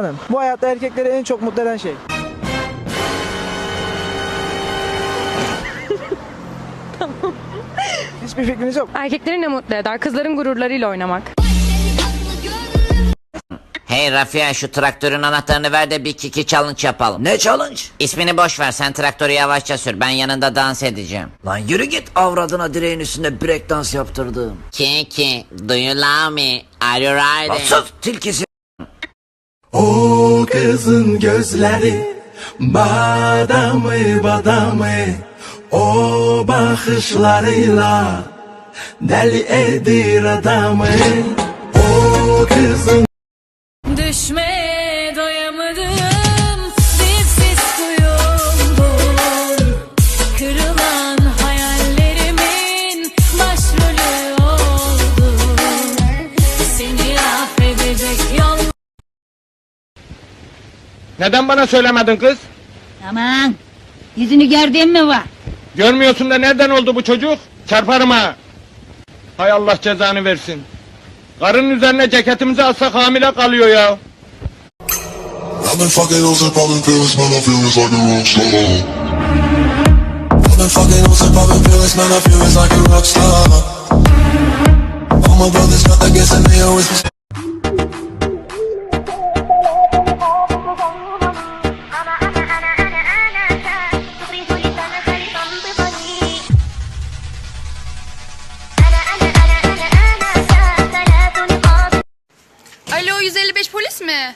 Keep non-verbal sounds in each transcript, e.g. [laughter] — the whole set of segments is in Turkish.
Hanım, bu hayatta erkekleri en çok mutlu eden şey. Hiçbir fikriniz yok. Erkekleri ne mutlu eder? Kızların gururlarıyla oynamak. Hey Rafia şu traktörün anahtarını ver de bir kiki challenge yapalım. Ne challenge? İsmini boş ver sen traktörü yavaşça sür ben yanında dans edeceğim. Lan yürü git avradına direğin üstünde break dans yaptırdım. Kiki do you love me? Are you Lan riding? sus tilkisi. O kızın gözleri badamı badamı. O bakışlarıyla deli edir adamı. O kızın Neden bana söylemedin kız? Aman yüzünü gördüğün mü var? Görmüyorsun da nereden oldu bu çocuk? Çarparım ha. Hay Allah cezanı versin. Karının üzerine ceketimizi alsak hamile kalıyor ya. I've been fucking hoes and popping pills, man, I feel it's like a rock star. I've been fucking hoes and popping pills, man, I feel it's like a rock star. All my brothers got the gas and they always mi?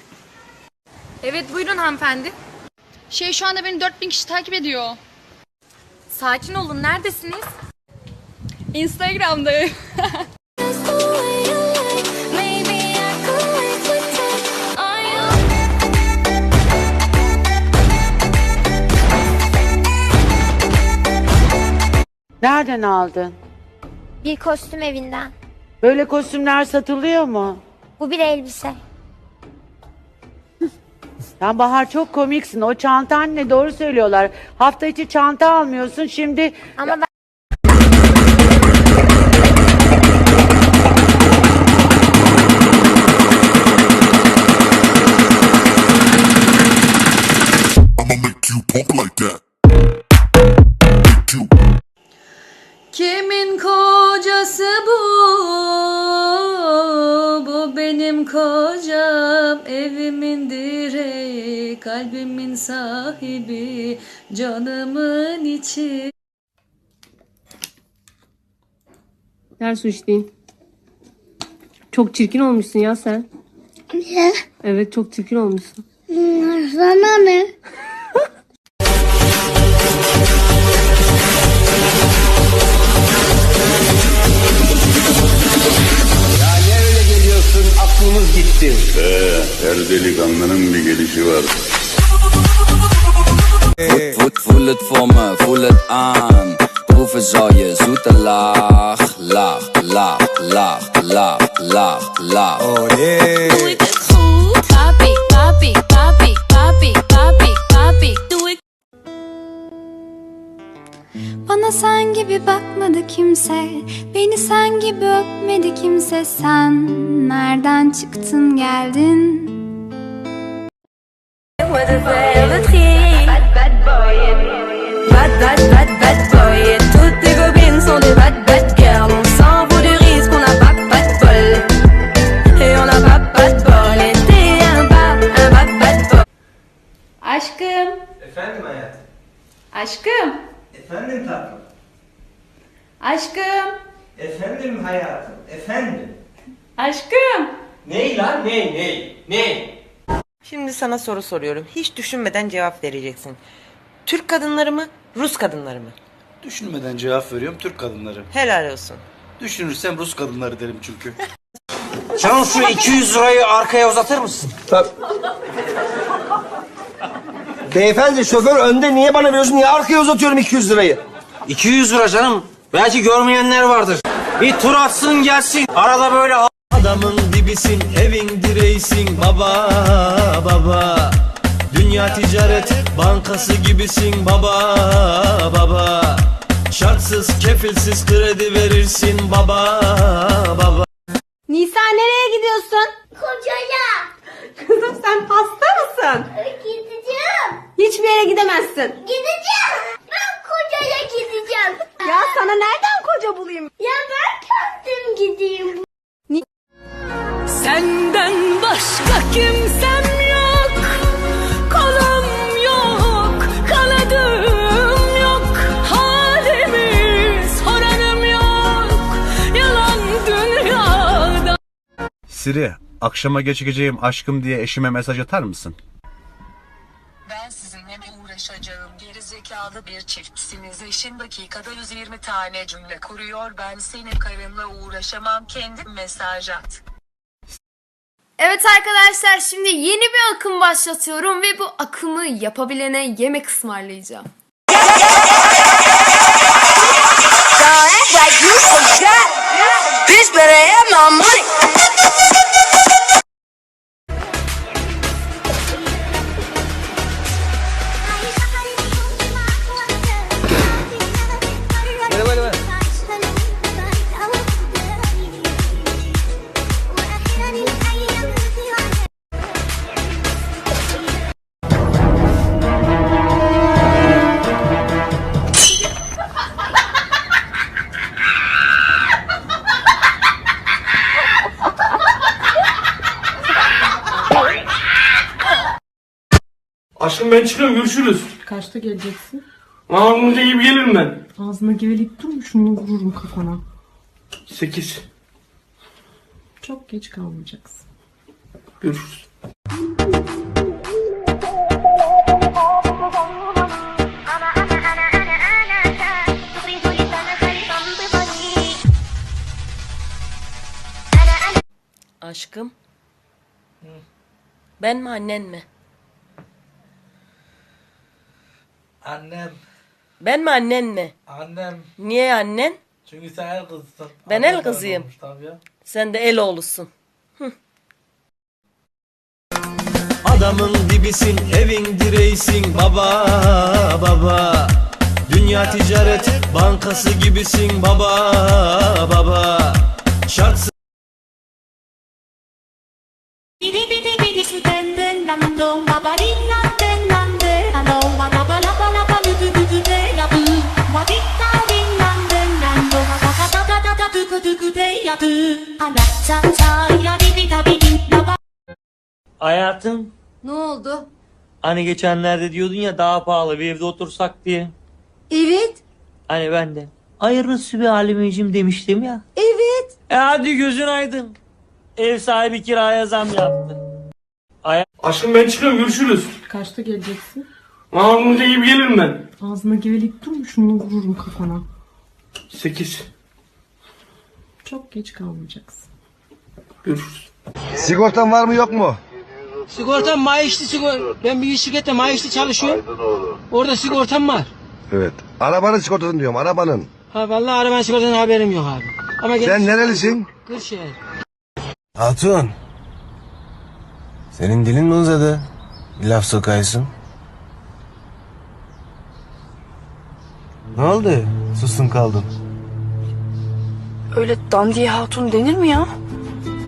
Evet buyurun hanımefendi Şey şu anda beni 4000 kişi takip ediyor. Sakin olun neredesiniz? Instagram'da. Maybe I could wait to take on you Nereden aldın? Bir kostüm evinden. Böyle kostümler satılıyor mu? Bu bir elbise. Sen Bahar çok komiksin. O çantan ne doğru söylüyorlar. Hafta içi çanta almıyorsun. Şimdi Ama ben I'ma make you pump like that. Make you. Kimin kocası bu? Benim kocam, evimin direği, kalbimin sahibi, canımın içi. Su içtiğin. Çok çirkin olmuşsun ya sen. Niye? Evet çok çirkin olmuşsun. Sana ne? Zou je zoete laag, laag, laag, laag, laag, laag, laag Doe ik het goed? Papi, papi, papi, papi, papi, papi, doe ik Bana sen gibi bakmadı kimse. Beni sen gibi öpmedi kimse. Sen nereden çıktın geldin Aşkım, Efendim tatlım. aşkım, Efendim hayatım. Efendim. aşkım Ney lan ney ney ney? Şimdi sana soru soruyorum. Hiç düşünmeden cevap vereceksin. Türk kadınları mı, Rus kadınları mı? Düşünmeden cevap veriyorum Türk kadınları Helal olsun. Düşünürsem Rus kadınları derim çünkü şu 200 lirayı arkaya uzatır mısın? Beyefendi şoför önde niye bana veriyorsun? Niye arkaya uzatıyorum 200 lirayı? 200 lira canım. Belki görmeyenler vardır. Bir tur atsın gelsin. Arada böyle Adamın dibisin, evin direğisin baba baba Dünya ticaret bankası gibisin baba baba Şartsız kefilsiz kredi verirsin baba gidemezsin. Gideceğim. Ben kocaya gideceğim. Ya sana nereden koca bulayım? Ya ben kendim gideyim. Senden başka kimsem yok Kolum yok Kanadım yok Halimi soranım yok Yalan dünyada Siri, akşama geçeceğim aşkım diye eşime mesaj atar mısın? Ben sizinle mi uğraşacağım? Geri zekalı bir çiftsiniz. Eşin dakikada 120 tane cümle kuruyor. Ben senin karınla uğraşamam. Kendim mesaj at. Evet arkadaşlar şimdi yeni bir akım başlatıyorum ve bu akımı yapabilene yemek ısmarlayacağım. Aşkım ben çıkıyorum görüşürüz. Kaçta geleceksin? Ağzınıza gibi gelirim ben. Ağzına geveleyip durma şunu vururum kafana. 8. Çok geç kalmayacaksın. Görüşürüz. Aşkım. Ben mi annen mi? Annem, Ben mi annen mi? annem. Niye annen? Çünkü sen el kızısın. Ben el kızıyım. Tabii ya. Sen de el oğlusun. Adamın dibisin, evin direğisin baba baba. Dünya ticaret bankası gibisin baba baba. Şartsız Hayatım Ne oldu? hani geçenlerde diyordun ya daha pahalı bir evde otursak diye. Evet. Hani ben de. Hayırlısı bir halimeciğim demiştim ya. Evet. E hadi gözün aydın. Ev sahibi kiraya zam yaptı. Ay Aşkım ben çıkıyorum görüşürüz. Kaçta geleceksin? Ağzınıza gibi gelirim ben. Ağzına geveleyip durma şunu vururum kafana. 8. Çok geç kalmayacaksın. Görüşürüz. Sigortan var mı yok mu? Sigortam maaşlı sigorta. Ben bir şirkette maaşlı çalışıyorum. Orada sigortam var. Evet. Arabanın sigortasını diyorum arabanın. Ha vallahi arabanın sigortadan haberim yok abi. Ama gel. Sen nerelisin? Kırşehir. Hatun. Senin dilin mi uzadı? Bir laf sokaysın. Ne oldu? Sustun kaldın. Öyle dandiye hatun denir mi ya?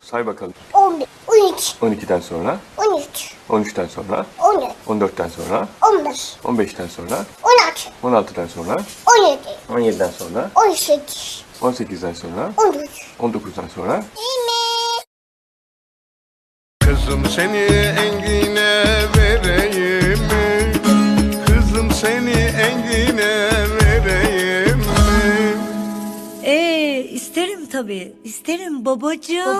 Say bakalım. 11, 12, 12'den sonra, 13, 13'ten sonra, 14, 14'ten sonra, 15, 15'ten sonra, 16, 16'dan sonra, 17, 17'den sonra, 18, 18'den sonra, 13. 19'dan sonra, Kızım seni engine tabii. İsterim babacığım.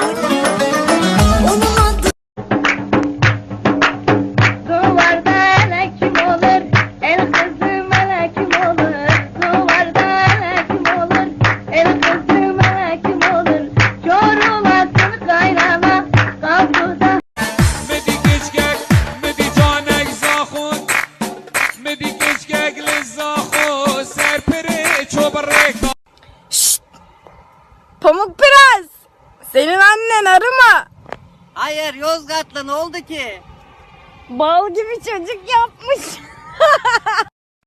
Hayır Yozgat'ta ne oldu ki? Bal gibi çocuk yapmış. [laughs]